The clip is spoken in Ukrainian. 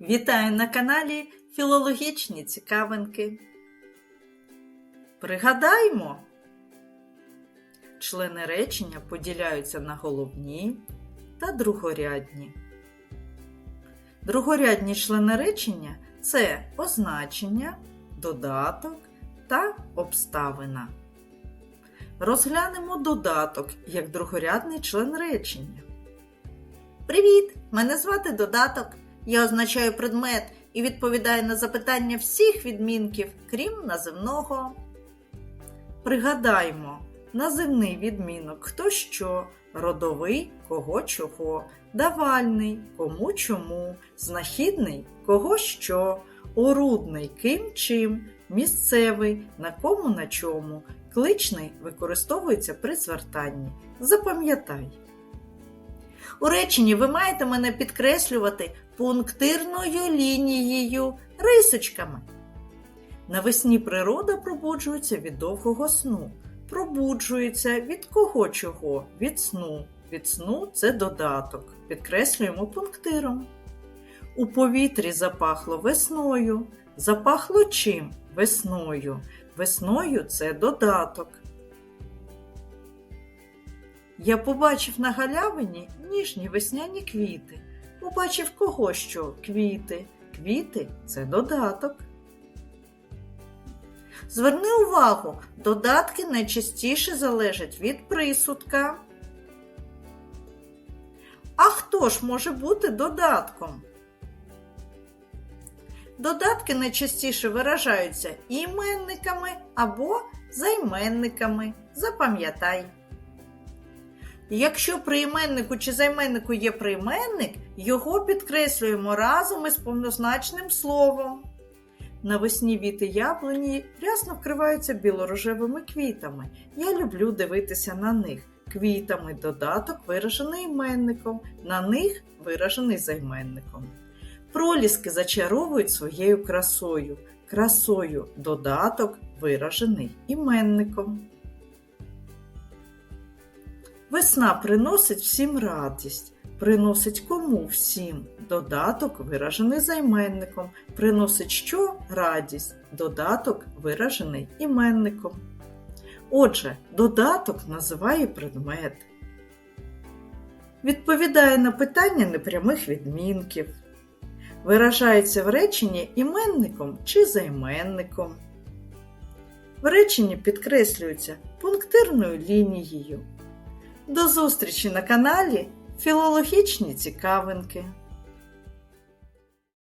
Вітаю на каналі Філологічні цікавинки. Пригадаймо, члени речення поділяються на головні та другорядні. Другорядні члени речення це означення, додаток та обставина. Розглянемо додаток як другорядний член речення. Привіт! Мене звати додаток. Я означаю предмет і відповідаю на запитання всіх відмінків, крім називного. Пригадаймо, називний відмінок хто що, родовий кого чого, давальний кому чому, знахідний кого що, орудний ким чим, місцевий на кому на чому, кличний використовується при звертанні. Запам'ятай. У реченні ви маєте мене підкреслювати пунктирною лінією, рисочками. Навесні природа пробуджується від довгого сну. Пробуджується від кого чого? Від сну. Від сну це додаток. Підкреслюємо пунктиром. У повітрі запахло весною. Запахло чим? Весною. Весною це додаток. Я побачив на галявині ніжні весняні квіти. Побачив кого що квіти. Квіти це додаток. Зверни увагу, додатки найчастіше залежать від присудка. А хто ж може бути додатком? Додатки найчастіше виражаються іменниками або займенниками. Запам'ятай. Якщо при іменнику чи займеннику є прийменник, його підкреслюємо разом із повнозначним словом. Навесні віти яблуні рясно вкриваються білорожевими квітами. Я люблю дивитися на них. Квітами додаток виражений іменником, на них виражений займенником. Проліски зачаровують своєю красою. Красою додаток виражений іменником. Весна приносить всім радість. Приносить кому всім. Додаток виражений займенником. Приносить що? Радість. Додаток виражений іменником. Отже, додаток називає предмет. Відповідає на питання непрямих відмінків. Виражається в реченні іменником чи займенником. В реченні підкреслюється пунктирною лінією. До зустрічі на каналі Філологічні цікавинки.